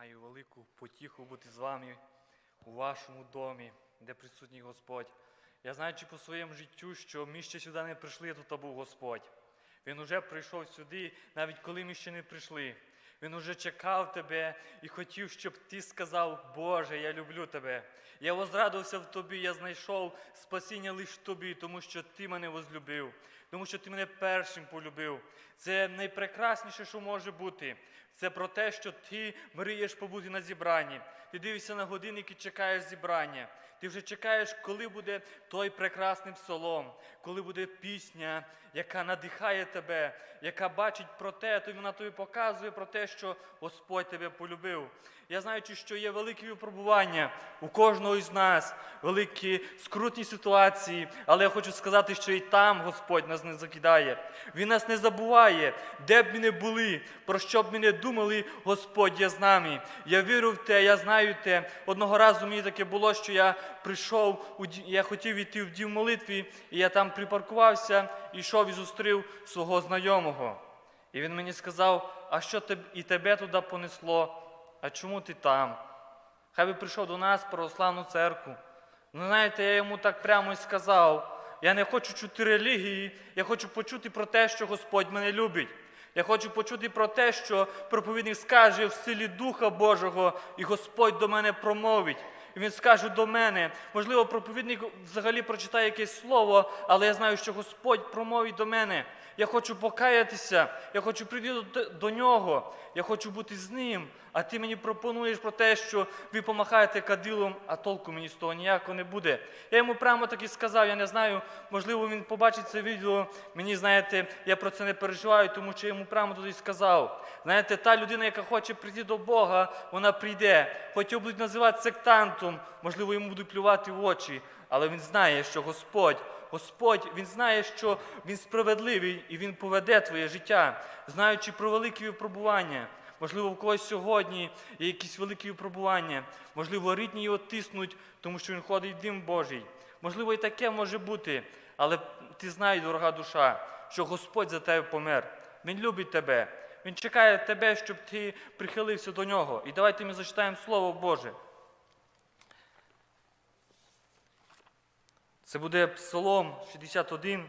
Маю велику потіху бути з вами у вашому домі, де присутній Господь. Я знаючи по своєму життю, що ми ще сюди не прийшли, тут був Господь. Він уже прийшов сюди, навіть коли ми ще не прийшли. Він уже чекав тебе і хотів, щоб ти сказав, Боже, я люблю тебе. Я возрадувався в тобі, я знайшов спасіння лише тобі, тому що ти мене возлюбив, тому що ти мене першим полюбив. Це найпрекрасніше, що може бути. Це про те, що ти мрієш побути на зібранні. Ти дивишся на годинник і чекаєш зібрання. Ти вже чекаєш, коли буде той прекрасний псалом, коли буде пісня, яка надихає тебе, яка бачить про те, то вона тобі показує про те, що Господь тебе полюбив. Я знаю, що є великі випробування у кожного із нас, великі скрутні ситуації, але я хочу сказати, що і там Господь нас не закидає. Він нас не забуває, де б ми не були, про що б ми не думали, Господь є з нами. Я вірю в те, я знаю те. Одного разу мені таке було, що я прийшов, я хотів йти в дім молитві, і я там припаркувався, йшов і зустрів свого знайомого. І він мені сказав, а що і тебе туди понесло? А чому ти там? Хай би прийшов до нас в православну церкву. Ну, знаєте, я йому так прямо і сказав. Я не хочу чути релігії, я хочу почути про те, що Господь мене любить. Я хочу почути про те, що проповідник скаже в силі Духа Божого, і Господь до мене промовить. І він скаже до мене. Можливо, проповідник взагалі прочитає якесь слово, але я знаю, що Господь промовить до мене. Я хочу покаятися, я хочу прийти до, до нього, я хочу бути з ним. А ти мені пропонуєш про те, що ви помахаєте кадилом, а толку мені з того ніякого не буде. Я йому прямо так і сказав, я не знаю, можливо, він побачить це відео. Мені, знаєте, я про це не переживаю, тому що я йому прямо туди сказав. Знаєте, та людина, яка хоче прийти до Бога, вона прийде. Хоч його будуть називати сектантом, можливо, йому будуть плювати в очі, але він знає, що Господь. Господь, Він знає, що Він справедливий і Він поведе твоє життя, знаючи про великі випробування. Можливо, в когось сьогодні є якісь великі випробування. Можливо, рідні його тиснуть, тому що він ходить дим Божий. Можливо, і таке може бути. Але ти знаєш, дорога душа, що Господь за тебе помер. Він любить тебе. Він чекає тебе, щоб ти прихилився до нього. І давайте ми зачитаємо Слово Боже. Це буде Псалом 61,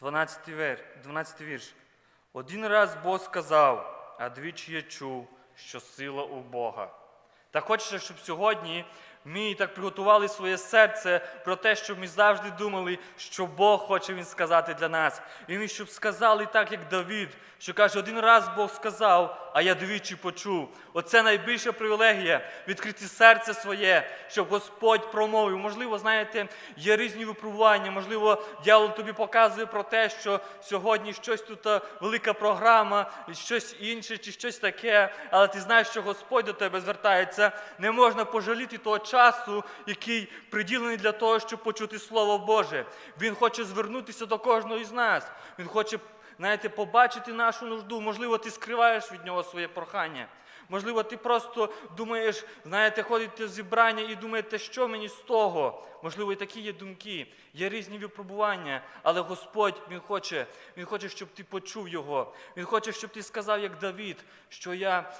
12 вір, 12 вірш. Один раз Бог сказав, а двічі я чув, що сила у Бога. Та хочеться, щоб сьогодні ми так приготували своє серце про те, щоб ми завжди думали, що Бог хоче він сказати для нас. І ми щоб сказали так, як Давид, що каже, один раз Бог сказав, а я двічі почув. Оце найбільша привілегія відкрити серце своє, щоб Господь промовив. Можливо, знаєте, є різні випробування. Можливо, дьявол тобі показує про те, що сьогодні щось тут велика програма, щось інше чи щось таке. Але ти знаєш, що Господь до тебе звертається. Не можна пожаліти того часу, який приділений для того, щоб почути Слово Боже. Він хоче звернутися до кожного із нас. Він хоче знаєте, побачити нашу нужду. Можливо, ти скриваєш від нього своє прохання. Можливо, ти просто думаєш, знаєте, ходите в зібрання і думаєте, що мені з того. Можливо, і такі є думки, є різні випробування, але Господь Він хоче, Він хоче, щоб ти почув його. Він хоче, щоб ти сказав, як Давід, що я,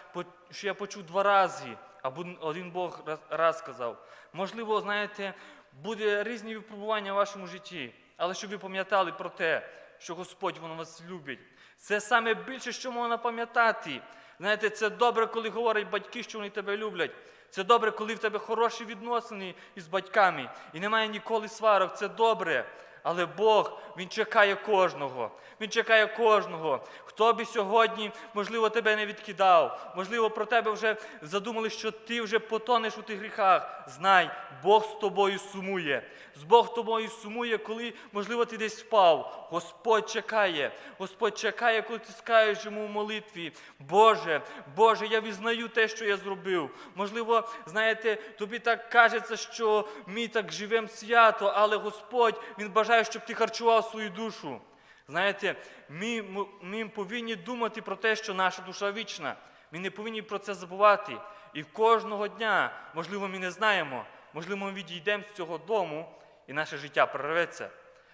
що я почув два рази, або один Бог раз, сказав. Можливо, знаєте, буде різні випробування в вашому житті, але щоб ви пам'ятали про те, що Господь Він вас любить. Це саме більше, що можна пам'ятати. Знаєте, це добре, коли говорять батьки, що вони тебе люблять. Це добре, коли в тебе хороші відносини із батьками і немає ніколи сварок. Це добре. Але Бог, Він чекає кожного. Він чекає кожного. Хто би сьогодні, можливо, тебе не відкидав, можливо, про тебе вже задумали, що ти вже потонеш у тих гріхах. Знай, Бог з тобою сумує. Бог тобою сумує, коли, можливо, ти десь впав. Господь чекає. Господь чекає, коли ти скажеш йому в молитві. Боже, Боже, я визнаю те, що я зробив. Можливо, знаєте, тобі так кажеться, що ми так живемо свято, але Господь Він бажає, щоб ти харчував свою душу. Знаєте, ми, ми повинні думати про те, що наша душа вічна. Ми не повинні про це забувати. І кожного дня, можливо, ми не знаємо, можливо, ми відійдемо з цього дому і наше життя прорветься.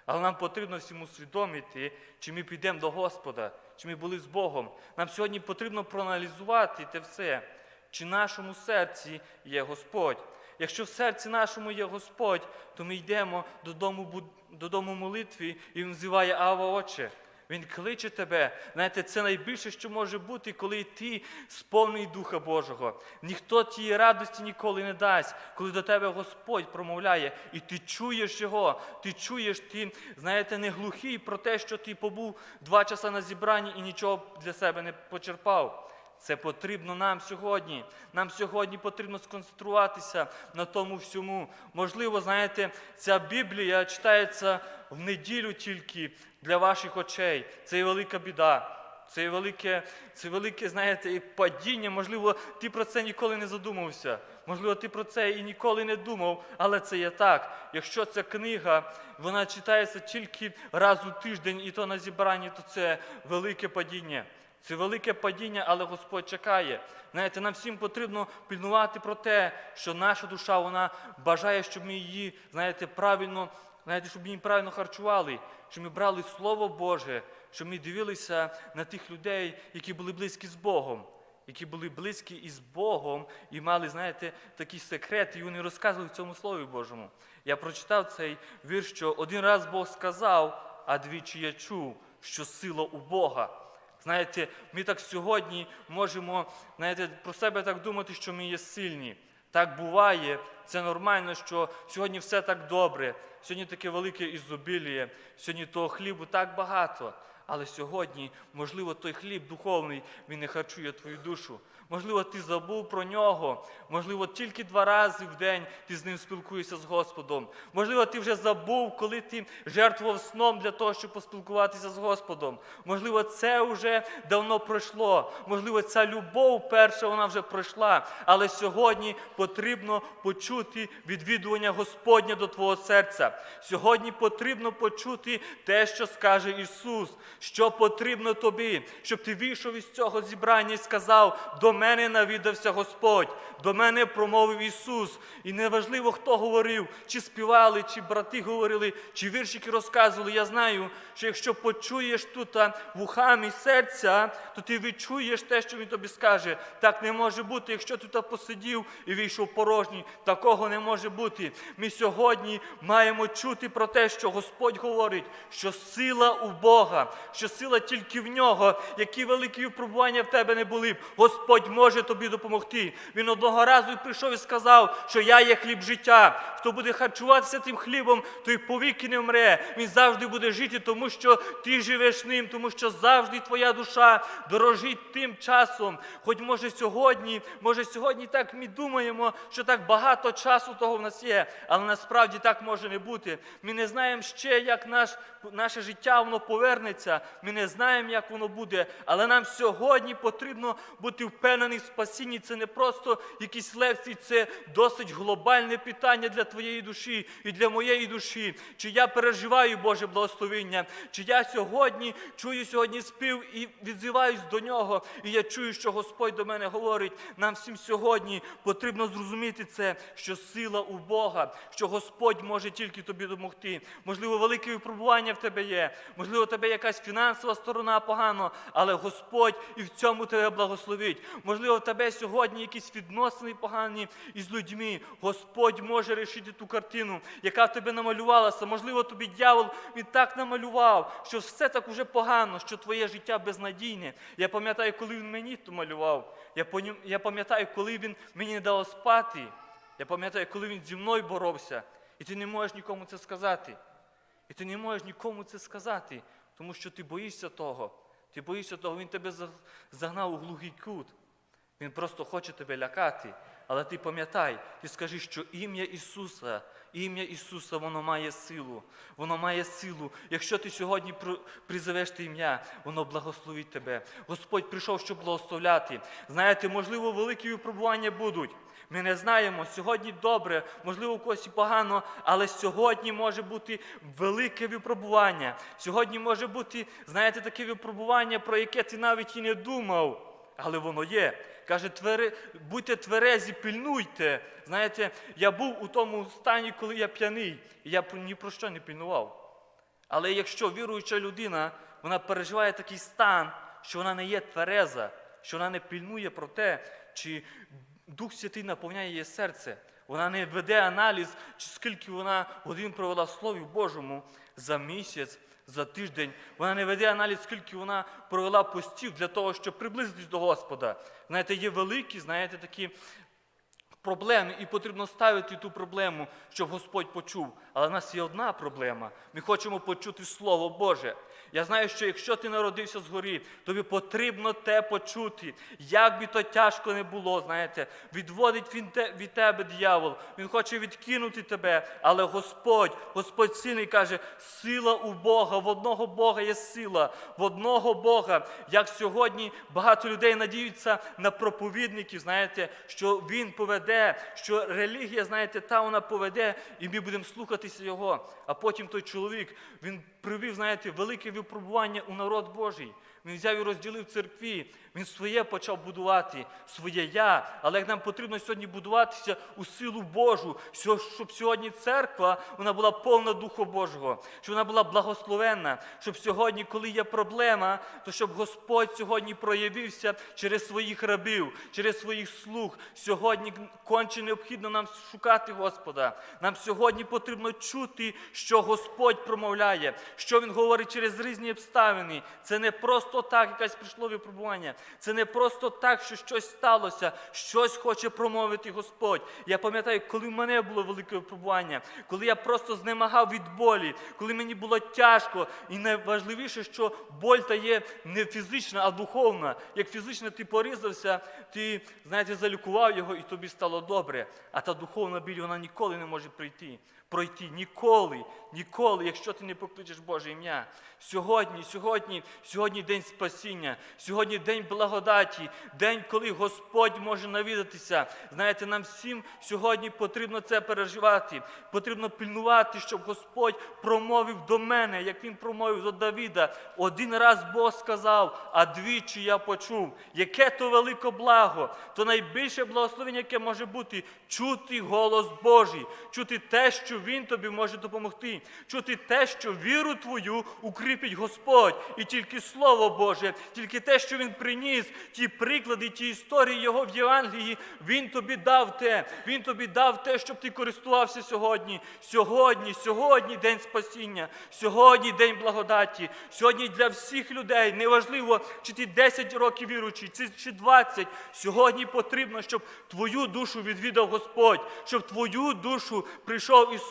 Але нам потрібно всім усвідомити, чи ми підемо до Господа, чи ми були з Богом. Нам сьогодні потрібно проаналізувати те все. чи в нашому серці є Господь. Якщо в серці нашому є Господь, то ми йдемо додому, додому молитві, і Він взиває Ава Отче. Він кличе тебе. Знаєте, це найбільше, що може бути, коли ти сповнений Духа Божого. Ніхто тієї радості ніколи не дасть, коли до тебе Господь промовляє, і ти чуєш його, ти чуєш, ти, знаєте, не глухий про те, що ти побув два часа на зібранні і нічого для себе не почерпав. Це потрібно нам сьогодні. Нам сьогодні потрібно сконцентруватися на тому всьому. Можливо, знаєте, ця Біблія читається в неділю тільки для ваших очей. Це є велика біда. Це велике, це велике, знаєте, падіння. Можливо, ти про це ніколи не задумався. Можливо, ти про це і ніколи не думав, але це є так. Якщо ця книга вона читається тільки раз у тиждень, і то на зібранні, то це велике падіння. Це велике падіння, але Господь чекає. Знаєте, нам всім потрібно пильнувати про те, що наша душа вона бажає, щоб ми її, знаєте, правильно, знаєте, щоб ми її правильно харчували, щоб ми брали Слово Боже, щоб ми дивилися на тих людей, які були близькі з Богом, які були близькі із Богом і мали, знаєте, такі секрети, і вони розказували в цьому Слові Божому. Я прочитав цей вірш, що один раз Бог сказав, а двічі я чув, що сила у Бога. Знаєте, ми так сьогодні можемо знаєте, про себе так думати, що ми є сильні. Так буває, це нормально, що сьогодні все так добре, сьогодні таке велике ізобіліє, сьогодні того хлібу так багато. Але сьогодні, можливо, той хліб духовний, він не харчує твою душу. Можливо, ти забув про нього. Можливо, тільки два рази в день ти з ним спілкуєшся з Господом. Можливо, ти вже забув, коли ти жертвував сном для того, щоб поспілкуватися з Господом. Можливо, це вже давно пройшло. Можливо, ця любов перша вона вже пройшла. Але сьогодні потрібно почути відвідування Господня до твого серця. Сьогодні потрібно почути те, що скаже Ісус, що потрібно тобі, щоб ти вийшов із цього зібрання і сказав: до мене навідався Господь, до мене промовив Ісус. І неважливо, хто говорив, чи співали, чи брати говорили, чи віршики розказували. Я знаю, що якщо почуєш тут вухами серця, то ти відчуєш те, що він тобі скаже. Так не може бути, якщо тут посидів і вийшов порожній. Такого не може бути. Ми сьогодні маємо чути про те, що Господь говорить, що сила у Бога, що сила тільки в нього, які великі випробування в тебе не були. б, Господь може тобі допомогти. Він одного разу прийшов і сказав, що я є хліб життя. Хто буде харчуватися тим хлібом, той повіки не вмре. Він завжди буде жити, тому що ти живеш ним, тому що завжди твоя душа дорожить тим часом. Хоч може сьогодні, може сьогодні так ми думаємо, що так багато часу того в нас є, але насправді так може не бути. Ми не знаємо ще, як наш, наше життя воно повернеться. Ми не знаємо, як воно буде, але нам сьогодні потрібно бути впевнені в спасінні. Це не просто якісь лекції, це досить глобальне питання для твоєї душі і для моєї душі. Чи я переживаю Боже благословення, чи я сьогодні чую сьогодні спів і відзиваюсь до нього, і я чую, що Господь до мене говорить. Нам всім сьогодні потрібно зрозуміти це, що сила у Бога, що Господь може тільки тобі допомогти. Можливо, велике випробування в тебе є, можливо, у тебе якась фінансова сторона погано, але Господь і в цьому тебе благословить. Можливо, в тебе сьогодні якісь відносини погані із людьми. Господь може рішити ту картину, яка в тебе намалювалася. Можливо, тобі дьявол він так намалював, що все так уже погано, що твоє життя безнадійне. Я пам'ятаю, коли він мені то малював. Я пам'ятаю, коли він мені не дав спати. Я пам'ятаю, коли він зі мною боровся. І ти не можеш нікому це сказати. І ти не можеш нікому це сказати, тому що ти боїшся того. Ти боїшся того, він тебе загнав у глухий кут. Він просто хоче тебе лякати. Але ти пам'ятай, ти скажи, що ім'я Ісуса, ім'я Ісуса, воно має силу. Воно має силу. Якщо ти сьогодні при- призовеш те ім'я, воно благословить тебе. Господь прийшов, щоб благословляти. Знаєте, можливо, великі випробування будуть. Ми не знаємо, сьогодні добре, можливо, у когось і погано, але сьогодні може бути велике випробування. Сьогодні може бути, знаєте, таке випробування, про яке ти навіть і не думав. Але воно є. Каже, будьте тверезі, пильнуйте. Знаєте, я був у тому стані, коли я п'яний, і я ні про що не пильнував. Але якщо віруюча людина, вона переживає такий стан, що вона не є твереза, що вона не пильнує про те, чи Дух Святий наповняє її серце. Вона не веде аналіз, чи скільки вона годин провела в Слові Божому за місяць, за тиждень. Вона не веде аналіз, скільки вона провела постів для того, щоб приблизитись до Господа. Знаєте, є великі, знаєте, такі проблеми, і потрібно ставити ту проблему, щоб Господь почув. Але в нас є одна проблема. Ми хочемо почути Слово Боже. Я знаю, що якщо ти народився згорі, тобі потрібно те почути. Як би то тяжко не було, знаєте, відводить він те, від тебе диявол, він хоче відкинути тебе, але Господь, Господь сильний каже, сила у Бога, в одного Бога є сила, в одного Бога. Як сьогодні багато людей надіються на проповідників, знаєте, що він поведе, що релігія, знаєте, та вона поведе, і ми будемо слухатися його. А потім той чоловік, він привів, знаєте, велике випробування у народ Божий. Він взяв і розділив церкві. Він своє почав будувати, своє я. Але як нам потрібно сьогодні будуватися у силу Божу, щоб сьогодні церква вона була повна Духа Божого, щоб вона була благословенна, щоб сьогодні, коли є проблема, то щоб Господь сьогодні проявився через своїх рабів, через своїх слуг. Сьогодні конче необхідно нам шукати Господа. Нам сьогодні потрібно чути, що Господь промовляє, що Він говорить через різні обставини. Це не просто так, якесь прийшло випробування. Це не просто так, що щось сталося, щось хоче промовити Господь. Я пам'ятаю, коли в мене було велике випробування, коли я просто знемагав від болі, коли мені було тяжко, і найважливіше, що боль та є не фізична, а духовна. Як фізично ти порізався, ти знаєте, залікував його, і тобі стало добре. А та духовна біль вона ніколи не може прийти. Пройти ніколи, ніколи, якщо ти не покличеш Боже ім'я. Сьогодні, сьогодні, сьогодні день спасіння, сьогодні день благодаті, день, коли Господь може навідатися. Знаєте, нам всім сьогодні потрібно це переживати. Потрібно пильнувати, щоб Господь промовив до мене, як він промовив до Давіда. Один раз Бог сказав, а двічі я почув. Яке то велике благо, то найбільше благословення, яке може бути, чути голос Божий, чути те, що Він тобі може допомогти, чути те, що віру твою укріпить Господь, і тільки Слово Боже, тільки те, що Він приніс, ті приклади, ті історії Його в Євангелії, Він тобі дав те, Він тобі дав те, щоб ти користувався сьогодні. Сьогодні, сьогодні день спасіння, сьогодні день благодаті, сьогодні для всіх людей, неважливо, чи ти 10 років віруючий, чи, чи 20, сьогодні потрібно, щоб твою душу відвідав Господь, щоб твою душу прийшов Ісус.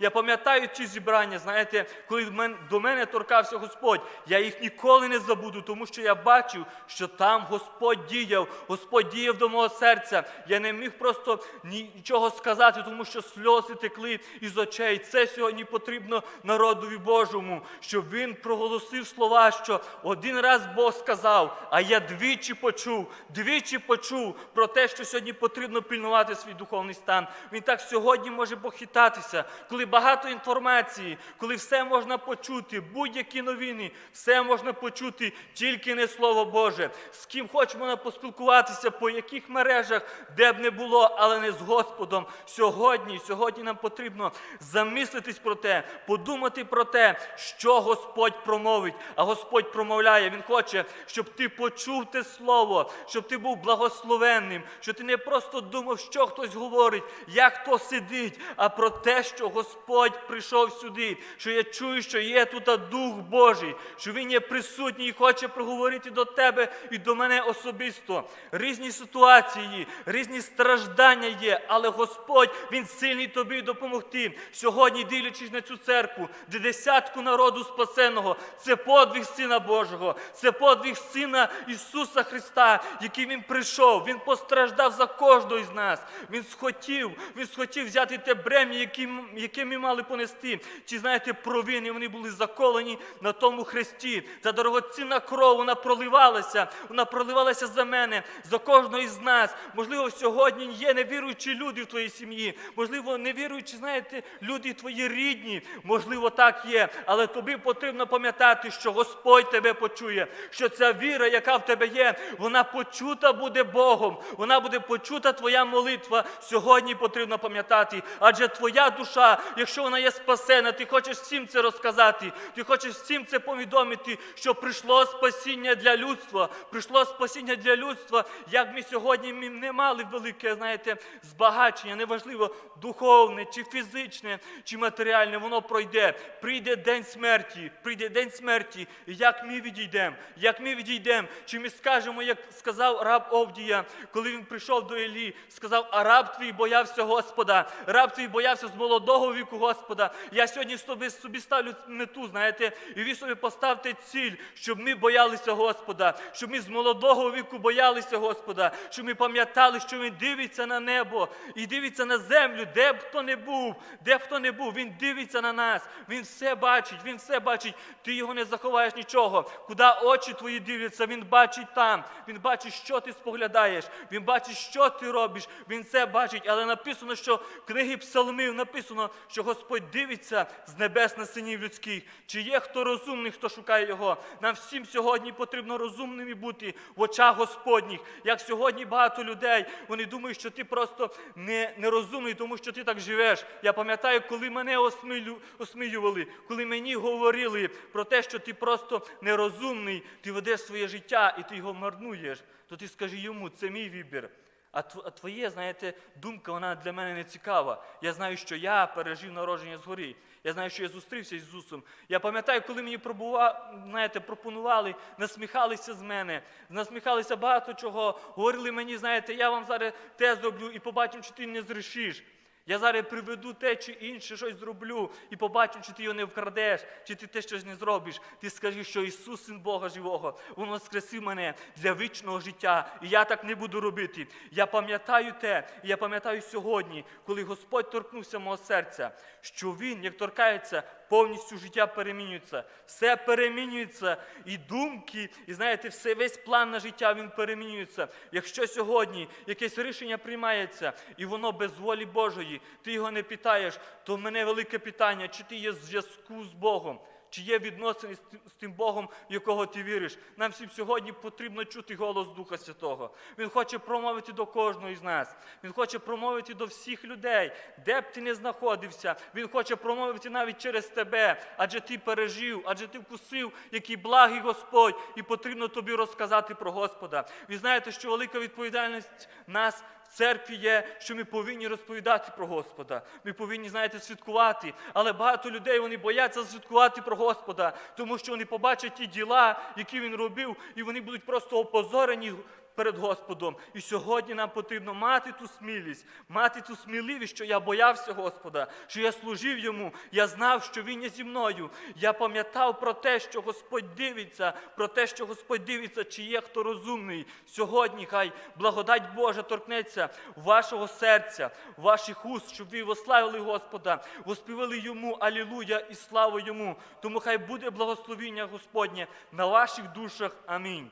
Я пам'ятаю ці зібрання, знаєте, коли до мене торкався Господь, я їх ніколи не забуду, тому що я бачив, що там Господь діяв, Господь діяв до мого серця. Я не міг просто нічого сказати, тому що сльози текли із очей. Це сьогодні потрібно народові Божому, щоб він проголосив слова, що один раз Бог сказав, а я двічі почув, двічі почув про те, що сьогодні потрібно пильнувати свій духовний стан. Він так сьогодні може похитатися, коли багато інформації, коли все можна почути, будь-які новини, все можна почути, тільки не Слово Боже. З ким хоч можна поспілкуватися, по яких мережах, де б не було, але не з Господом. Сьогодні, сьогодні нам потрібно замислитись про те, подумати про те, що Господь промовить. А Господь промовляє. Він хоче, щоб ти почув те слово, щоб ти був благословенним, щоб ти не просто думав, що хтось говорить, як хто сидить, а про те, що Господь прийшов сюди, що я чую, що є тут Дух Божий, що Він є присутній і хоче проговорити до тебе і до мене особисто. Різні ситуації, різні страждання є, але Господь Він сильний тобі допомогти. Сьогодні, дивлячись на цю церкву, де десятку народу спасеного, це подвиг Сина Божого, це подвиг Сина Ісуса Христа, який Він прийшов. Він постраждав за кожного із нас. Він схотів, він схотів взяти те брем'я, яке, м- яке ми мали понести. Ті, знаєте, провини, вони були заколені на тому хресті. Та дорогоцінна кров, вона проливалася, вона проливалася за мене, за кожного із нас. Можливо, сьогодні є невіруючі люди в твоїй сім'ї. Можливо, невіруючі, знаєте, люди твої рідні. Можливо, так є. Але тобі потрібно пам'ятати, що Господь тебе почує, що ця віра, яка в тебе є, вона почута буде Богом. Вона буде почута твоя молитва. Сьогодні потрібно пам'ятати, адже твоя душа. Душа, якщо вона є спасена, ти хочеш всім це розказати, ти хочеш всім це повідомити, що прийшло спасіння для людства, прийшло спасіння для людства, як ми сьогодні ми не мали велике, знаєте, збагачення, неважливо, духовне, чи фізичне, чи матеріальне, воно пройде. Прийде день смерті, прийде день смерті, і як ми відійдемо, як ми відійдемо, чи ми скажемо, як сказав раб Овдія, коли він прийшов до Іллі, сказав, а раб твій боявся Господа, раб твій боявся з молодого віку Господа. Я сьогодні собі, собі ставлю мету, знаєте, і ви собі поставте ціль, щоб ми боялися Господа, щоб ми з молодого віку боялися Господа, щоб ми пам'ятали, що Він дивиться на небо і дивиться на землю, де б хто не був, де б хто не був, Він дивиться на нас, Він все бачить, Він все бачить. Ти його не заховаєш нічого. Куди очі твої дивляться, Він бачить там. Він бачить, що ти споглядаєш, Він бачить, що ти робиш, Він все бачить. Але написано, що в книги псалмів написано, що Господь дивиться з небес на синів людських. Чи є хто розумний, хто шукає його? Нам всім сьогодні потрібно розумними бути в очах Господніх. Як сьогодні багато людей, вони думають, що ти просто не, нерозумний, тому що ти так живеш. Я пам'ятаю, коли мене осмилю, осміювали, коли мені говорили про те, що ти просто нерозумний, ти ведеш своє життя і ти його марнуєш, то ти скажи йому, це мій вибір. А тв- твоє, знаєте, думка, вона для мене не цікава. Я знаю, що я пережив народження згорі. Я знаю, що я зустрівся з Ісусом. Я пам'ятаю, коли мені пробува, знаєте, пропонували, насміхалися з мене, насміхалися багато чого. Говорили мені, знаєте, я вам зараз те зроблю і побачимо, чи ти не зрішиш. Я зараз приведу те чи інше, щось зроблю, і побачу, чи ти його не вкрадеш, чи ти те щось не зробиш. Ти скажи, що Ісус, Син Бога Живого, Він воскресив мене для вічного життя, і я так не буду робити. Я пам'ятаю те, і я пам'ятаю сьогодні, коли Господь торкнувся мого серця, що Він, як торкається, повністю життя перемінюється, все перемінюється, і думки, і знаєте, все, весь план на життя він перемінюється. Якщо сьогодні якесь рішення приймається, і воно без волі Божої, ти його не питаєш, то в мене велике питання, чи ти є в зв'язку з Богом. Чи є відносини з тим- з Богом, в якого ти віриш? Нам всім сьогодні потрібно чути голос Духа Святого. Він хоче промовити до кожного із нас. Він хоче промовити до всіх людей, де б ти не знаходився. Він хоче промовити навіть через тебе, адже ти пережив, адже ти вкусив, який благий Господь, і потрібно тобі розказати про Господа. Ви знаєте, що велика відповідальність нас церкві є, що ми повинні розповідати про Господа. Ми повинні, знаєте, святкувати. Але багато людей вони бояться святкувати про Господа, тому що вони побачать ті діла, які він робив, і вони будуть просто опозорені перед Господом. І сьогодні нам потрібно мати ту смілість, мати ту сміливість, що я боявся Господа, що я служив йому, я знав, що Він є зі мною. Я пам'ятав про те, що Господь дивиться, про те, що Господь дивиться, чи є хто розумний. Сьогодні хай благодать Божа торкнеться вашого серця, ваших уст, щоб ви вославили Господа, воспівали йому Алілуя і славу йому. Тому хай буде благословіння Господнє на ваших душах. Амінь.